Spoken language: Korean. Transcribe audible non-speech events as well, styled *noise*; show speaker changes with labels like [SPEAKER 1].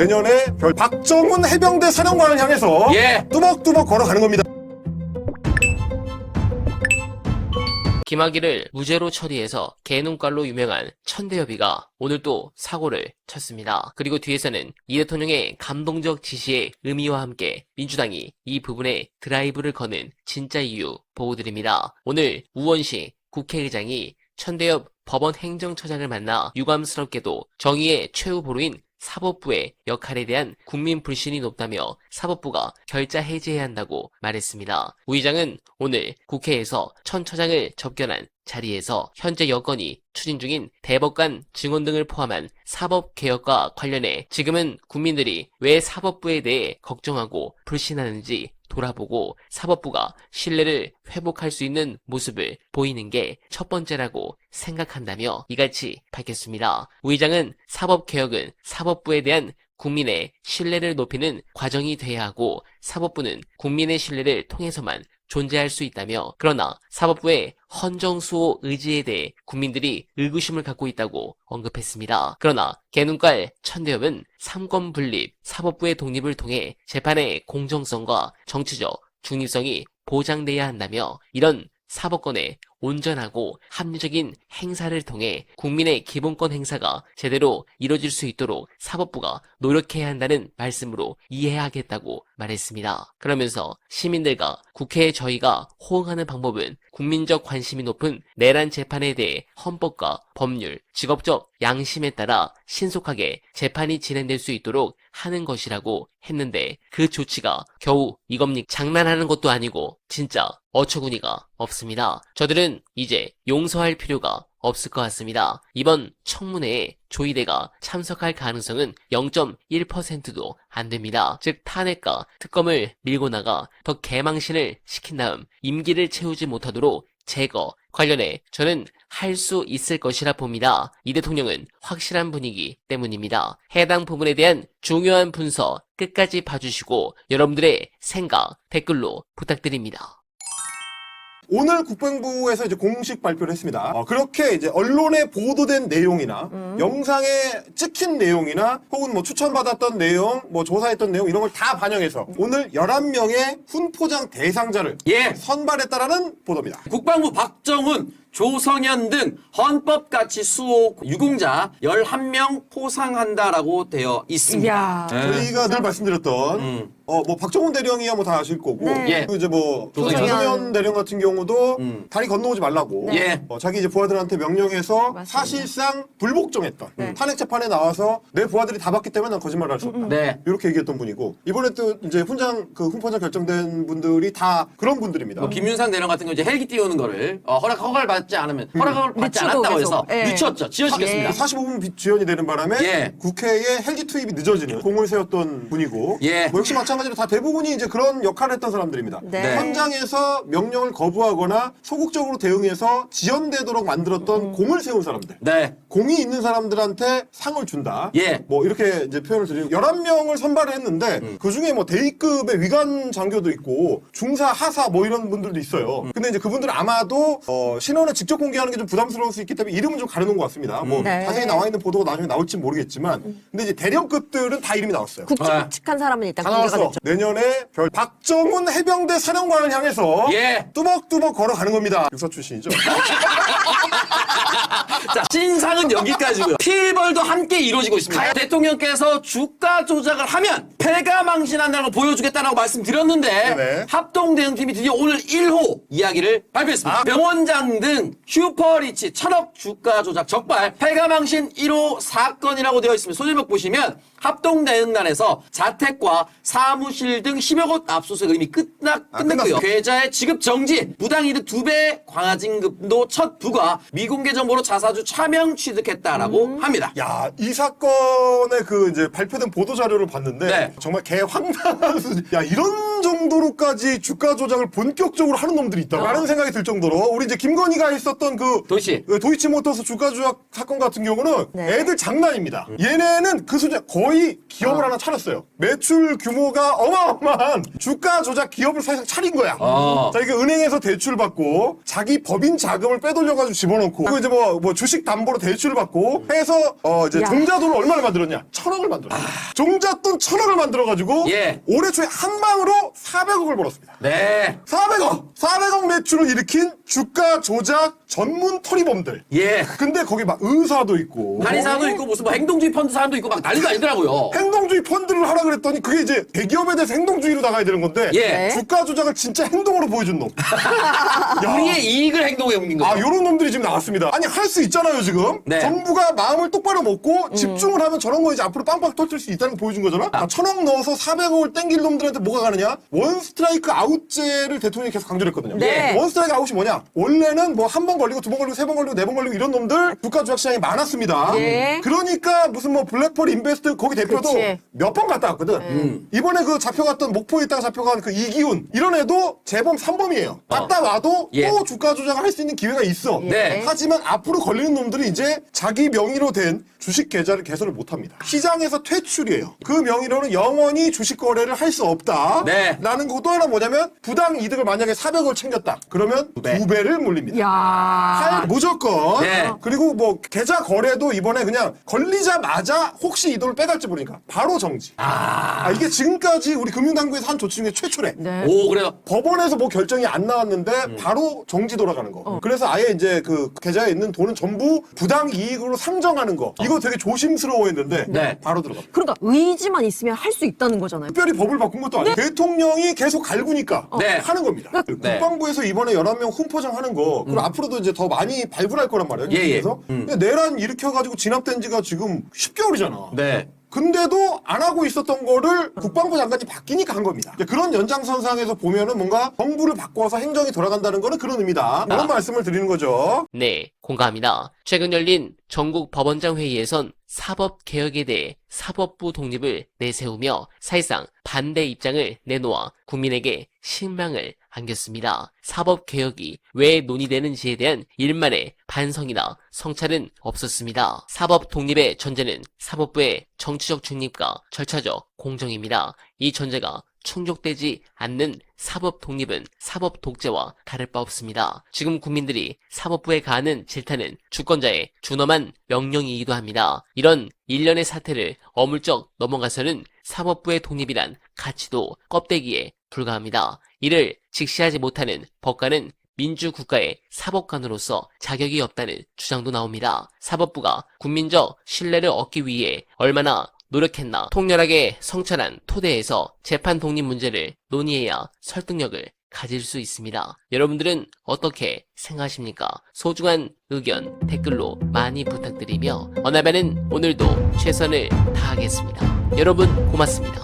[SPEAKER 1] 내년에 별 박정훈 해병대 사령관을 향해서
[SPEAKER 2] 예.
[SPEAKER 1] 뚜벅뚜벅 걸어가는 겁니다.
[SPEAKER 3] 김학의를 무죄로 처리해서 개눈깔로 유명한 천대엽이가 오늘 또 사고를 쳤습니다. 그리고 뒤에서는 이 대통령의 감동적 지시의 의미와 함께 민주당이 이 부분에 드라이브를 거는 진짜 이유 보고드립니다. 오늘 우원식 국회의장이 천대엽 법원 행정처장을 만나 유감스럽게도 정의의 최후 보루인 사법부의 역할에 대한 국민 불신이 높다며 사법부가 결자 해제해야 한다고 말했습니다. 우 의장은 오늘 국회에서 천 처장을 접견한 자리에서 현재 여건이 추진 중인 대법관 증언 등을 포함한 사법 개혁과 관련해 지금은 국민들이 왜 사법부에 대해 걱정하고 불신하는지 돌아보고 사법부가 신뢰를 회복할 수 있는 모습을 보이는 게 첫 번째라고 생각한다며 이같이 밝혔습니다. 우 의장은 사법 개혁은 사법부에 대한 국민의 신뢰를 높이는 과정이 돼야 하고 사법부는 국민의 신뢰를 통해서만 존재할 수 있다며 그러나 사법부의 헌정수호 의지에 대해 국민들이 의구심을 갖고 있다고 언급했습니다. 그러나 개눈깔 천대엽은 삼권 분립, 사법부의 독립을 통해 재판의 공정성과 정치적 중립성이 보장돼야 한다며 이런 사법권의 온전하고 합리적인 행사를 통해 국민의 기본권 행사가 제대로 이뤄질 수 있도록 사법부가 노력해야 한다는 말씀으로 이해하겠다고 말했습니다. 그러면서 시민들과 국회에 저희가 호응하는 방법은 국민적 관심이 높은 내란 재판에 대해 헌법과 법률, 직업적 양심에 따라 신속하게 재판이 진행될 수 있도록 하는 것이라고 했는데 그 조치가 겨우 이겁니까? 장난하는 것도 아니고 진짜 어처구니가 없습니다. 저들은 이제 용서할 필요가 없을 것 같습니다. 이번 청문회에 조이대가 참석할 가능성은 0.1%도 안 됩니다. 즉 탄핵과 특검을 밀고 나가 더 개망신을 시킨 다음 임기를 채우지 못하도록 제거 관련해 저는 할 수 있을 것이라 봅니다. 이 대통령은 확실한 분위기 때문입니다. 해당 부분에 대한 중요한 분석 끝까지 봐주시고 여러분들의 생각 댓글로 부탁드립니다.
[SPEAKER 1] 오늘 국방부에서 이제 공식 발표를 했습니다. 어, 그렇게 이제 언론에 보도된 내용이나 영상에 찍힌 내용이나 혹은 뭐 추천받았던 내용, 뭐 조사했던 내용 이런 걸 다 반영해서 오늘 11명의 훈포장 대상자를
[SPEAKER 2] 예.
[SPEAKER 1] 선발했다라는 보도입니다.
[SPEAKER 2] 국방부 박정훈, 조성현 등 헌법가치 수호 유공자 11명 포상한다라고 되어 있습니다. 네.
[SPEAKER 1] 저희가 늘 말씀드렸던
[SPEAKER 2] 음.
[SPEAKER 1] 어 뭐 박정훈 대령이야 뭐 다 아실 거고
[SPEAKER 4] 네.
[SPEAKER 2] 예.
[SPEAKER 1] 그리고 이제 뭐
[SPEAKER 2] 조성현.
[SPEAKER 1] 조성현 대령 같은 경우도
[SPEAKER 2] 음.
[SPEAKER 1] 다리 건너오지 말라고
[SPEAKER 2] 예.
[SPEAKER 1] 어, 자기 이제 부하들한테 명령해서
[SPEAKER 4] 맞습니다.
[SPEAKER 1] 사실상 불복종했던
[SPEAKER 4] 네.
[SPEAKER 1] 탄핵 재판에 나와서 내 부하들이 다 봤기 때문에 난 거짓말을 할 수 없다.
[SPEAKER 2] 네.
[SPEAKER 1] 이렇게 얘기했던 분이고 이번에 또 이제 훈장 그 훈포장 결정된 분들이 다 그런 분들입니다.
[SPEAKER 2] 뭐 김윤상 대령 같은 경우 이제 헬기 띄우는 거를 어, 허락 허가를 받지 않으면 허락을 받지
[SPEAKER 4] 늦추고
[SPEAKER 2] 않았다고
[SPEAKER 4] 계속.
[SPEAKER 2] 해서
[SPEAKER 4] 예.
[SPEAKER 2] 늦췄죠. 지어지겠습니다.
[SPEAKER 4] 예.
[SPEAKER 1] 45분 비- 지연이 되는 바람에
[SPEAKER 2] 예.
[SPEAKER 1] 국회에 헬기 투입이 늦어지는 공을 세웠던 분이고
[SPEAKER 2] 예.
[SPEAKER 1] 뭐 역시 마찬가지로 다 대부분이 이제 그런 역할을 했던 사람들입니다.
[SPEAKER 4] 네.
[SPEAKER 1] 현장에서 명령을 거부하거나 소극적으로 대응해서 지연되도록 만들었던
[SPEAKER 4] 음.
[SPEAKER 1] 공을 세운 사람들.
[SPEAKER 2] 네.
[SPEAKER 1] 공이 있는 사람들한테 상을 준다.
[SPEAKER 2] 예.
[SPEAKER 1] 뭐 이렇게 이제 표현을 드리는 11명을 선발을 했는데
[SPEAKER 2] 음.
[SPEAKER 1] 그 중에 뭐 대위급의 위관 장교도 있고 중사 하사 뭐 이런 분들도 있어요.
[SPEAKER 2] 음.
[SPEAKER 1] 근데 이제 그분들은 아마도 어, 신원을 직접 공개하는 게 좀 부담스러울 수 있기 때문에 이름은 좀 가려놓은 것 같습니다. 뭐
[SPEAKER 4] 네.
[SPEAKER 1] 자세히 나와 있는 보도가 나중에 나올지 모르겠지만 근데 이제 대령급들은 다 이름이 나왔어요.
[SPEAKER 4] 굵직굵직한 사람은 일단
[SPEAKER 1] 다
[SPEAKER 4] 공개가
[SPEAKER 1] 나왔어.
[SPEAKER 4] 됐죠.
[SPEAKER 1] 내년에 별 박정훈 해병대 사령관을 향해서
[SPEAKER 2] 예.
[SPEAKER 1] 뚜벅뚜벅 걸어가는 겁니다. 육사 출신이죠. *laughs*
[SPEAKER 2] 자, 신상은 여기까지고요. 필벌도 함께 이루어지고 있습니다. 대통령께서 주가 조작을 하면 패가 망신한다는 걸 보여주겠다라고 말씀드렸는데
[SPEAKER 1] 네네.
[SPEAKER 2] 합동 대응팀이 드디어 오늘 1호 이야기를 발표했습니다. 병원장 등 슈퍼리치 천억 주가 조작 적발 패가 망신 1호 사건이라고 되어 있습니다. 소제목 보시면 합동 대응단에서 자택과 사무실 등 10여 곳 압수수색 이미 끝나,
[SPEAKER 1] 아,
[SPEAKER 2] 끝냈고요.
[SPEAKER 1] 끝났어.
[SPEAKER 2] 계좌의 지급 정지, 무당이득 2배 광화진급도 첫 부과, 미공개 정보로 자사주 차명 취득했다라고 합니다.
[SPEAKER 1] 야, 이 사건의 그 이제 발표된 보도 자료를 봤는데
[SPEAKER 2] 네. 네.
[SPEAKER 1] 정말 개 황당한 수준. 야 이런 정도로까지 주가 조작을 본격적으로 하는 놈들이 있다라는 생각이 들 정도로 우리 이제 김건희가 있었던 그
[SPEAKER 2] 도시.
[SPEAKER 1] 그 도이치모터스 주가 조작 사건 같은 경우는
[SPEAKER 4] 네.
[SPEAKER 1] 애들 장난입니다. 얘네는 그 수준 거의 기업을 하나 차렸어요. 매출 규모가 어마어마한 주가 조작 기업을 사실상 차린 거야.
[SPEAKER 2] 아.
[SPEAKER 1] 자 이게 은행에서 대출 받고 자기 법인 자금을 빼돌려가지고 집어넣고 그리고 이제 뭐, 뭐 주식 담보로 대출을 받고 해서 어 이제
[SPEAKER 4] 야.
[SPEAKER 1] 종자돈을 얼마를 만들었냐? 천억을 만들었어. 종자돈 천억을 만들어가지고
[SPEAKER 2] 예.
[SPEAKER 1] 올해 초에 한 방으로 400억을 벌었습니다.
[SPEAKER 2] 네.
[SPEAKER 1] 400억! 400억 매출을 일으킨 주가 조작 전문 토리범들.
[SPEAKER 2] 예.
[SPEAKER 1] 근데 거기 막 의사도 있고
[SPEAKER 2] 한의사도 있고 무슨 뭐 행동주의 펀드 사람도 있고 막 난리도 아니더라고요.
[SPEAKER 1] 행동주의 펀드를 하라 그랬더니 그게 이제 대기업에 대해서 행동주의로 나가야 되는 건데
[SPEAKER 2] 예.
[SPEAKER 4] 네.
[SPEAKER 1] 주가 조작을 진짜 행동으로 보여준 놈. *laughs* 야.
[SPEAKER 2] 우리의 이익을 행동에 옮긴 거죠.
[SPEAKER 1] 아, 요런 놈들이 지금 나왔습니다. 아니, 할 수 있잖아요, 지금.
[SPEAKER 2] 네.
[SPEAKER 1] 정부가 마음을 똑바로 먹고
[SPEAKER 4] 음.
[SPEAKER 1] 집중을 하면 저런 거 이제 앞으로 빵빵 터질 수 있다는 거 보여준 거잖아? 아, 천억 넣어서 400억을 땡길 놈들한테 뭐가 가느냐? 원 스트라이크 아웃제를 대통령이 계속 강조를 했거든요.
[SPEAKER 4] 네.
[SPEAKER 1] 원 스트라이크 아웃이 뭐냐? 원래는 뭐 한 번 걸리고 두 번 걸리고 세 번 걸리고 네 번 걸리고 이런 놈들 주가 조작 시장이 많았습니다.
[SPEAKER 4] 네.
[SPEAKER 1] 그러니까 무슨 뭐 블랙홀 인베스트 거기 대표도
[SPEAKER 4] 그치.
[SPEAKER 1] 몇 번 갔다 왔거든.
[SPEAKER 2] 음.
[SPEAKER 1] 이번에 그 잡혀갔던 목포에 있다가 잡혀간 그 이기훈 이런 애도 재범 3범이에요. 갔다 와도
[SPEAKER 2] 예.
[SPEAKER 1] 또 주가 조작을 할 수 있는 기회가 있어.
[SPEAKER 2] 네.
[SPEAKER 1] 하지만 앞으로 걸리는 놈들이 이제 자기 명의로 된 주식 계좌를 개설을 못 합니다. 시장에서 퇴출이에요. 그 명의로는 영원히 주식 거래를 할 수 없다.
[SPEAKER 2] 네.
[SPEAKER 1] 라는 거고 또 하나 뭐냐면 부당 이득을 만약에 400을 챙겼다. 그러면 두,
[SPEAKER 2] 배.
[SPEAKER 1] 배를 물립니다.
[SPEAKER 4] 야.
[SPEAKER 1] 할 무조건.
[SPEAKER 2] 네.
[SPEAKER 1] 그리고 뭐 계좌 거래도 이번에 그냥 걸리자마자 혹시 이 돈을 빼갈지 모르니까 바로 정지.
[SPEAKER 2] 아.
[SPEAKER 1] 아, 이게 지금까지 우리 금융당국에서 한 조치 중에 최초래.
[SPEAKER 4] 네.
[SPEAKER 2] 오, 그래요.
[SPEAKER 1] 법원에서 뭐 결정이 안 나왔는데
[SPEAKER 2] 음.
[SPEAKER 1] 바로 정지 돌아가는 거.
[SPEAKER 4] 어.
[SPEAKER 1] 그래서 아예 이제 그 계좌에 있는 돈은 전부 부당 이익으로 상정하는 거. 이거 되게 조심스러워했는데
[SPEAKER 2] 네.
[SPEAKER 1] 바로 들어가.
[SPEAKER 4] 그러니까 의지만 있으면 할수 있다는 거잖아요.
[SPEAKER 1] 특별히 법을 바꾼 것도 아니고 대통령이 계속 갈구니까
[SPEAKER 2] 네.
[SPEAKER 1] 하는 겁니다.
[SPEAKER 2] 네.
[SPEAKER 1] 국방부에서 이번에 11명 훈포장 하는 거 그럼 앞으로도 이제 더 많이 발굴할 거란 말이에요.
[SPEAKER 2] 예, 예.
[SPEAKER 1] 그래서
[SPEAKER 2] 음.
[SPEAKER 1] 근데 내란 일으켜가지고 진압된 지가 지금 10개월이잖아.
[SPEAKER 2] 네.
[SPEAKER 1] 근데도 안 하고 있었던 거를 국방부 장관이 바뀌니까 한 겁니다. 이제 그런 연장선상에서 보면은 뭔가 정부를 바꿔서 행정이 돌아간다는 거는 그런 의미다. 그런 말씀을 드리는 거죠.
[SPEAKER 3] 네, 공감합니다. 최근 열린 전국 법원장 회의에선 사법 개혁에 대해 사법부 독립을 내세우며 사실상 반대 입장을 내놓아 국민에게 실망을 안겼습니다. 사법 개혁이 왜 논의되는지에 대한 일말의 반성이나 성찰은 없었습니다. 사법 독립의 전제는 사법부의 정치적 중립과 절차적 공정입니다. 이 전제가 충족되지 않는 사법 독립은 사법 독재와 다를 바 없습니다. 지금 국민들이 사법부에 가하는 질타는 주권자의 준엄한 명령이기도 합니다. 이런 일련의 사태를 어물쩍 넘어가서는 사법부의 독립이란 가치도 껍데기에 불과합니다. 이를 직시하지 못하는 법관은 민주국가의 사법관으로서 자격이 없다는 주장도 나옵니다. 사법부가 국민적 신뢰를 얻기 위해 얼마나 노력했나 통렬하게 성찰한 토대에서 재판 독립 문제를 논의해야 설득력을 가질 수 있습니다. 여러분들은 어떻게 생각하십니까? 소중한 의견 댓글로 많이 부탁드리며 어나바는 오늘도 최선을 다하겠습니다. 여러분 고맙습니다.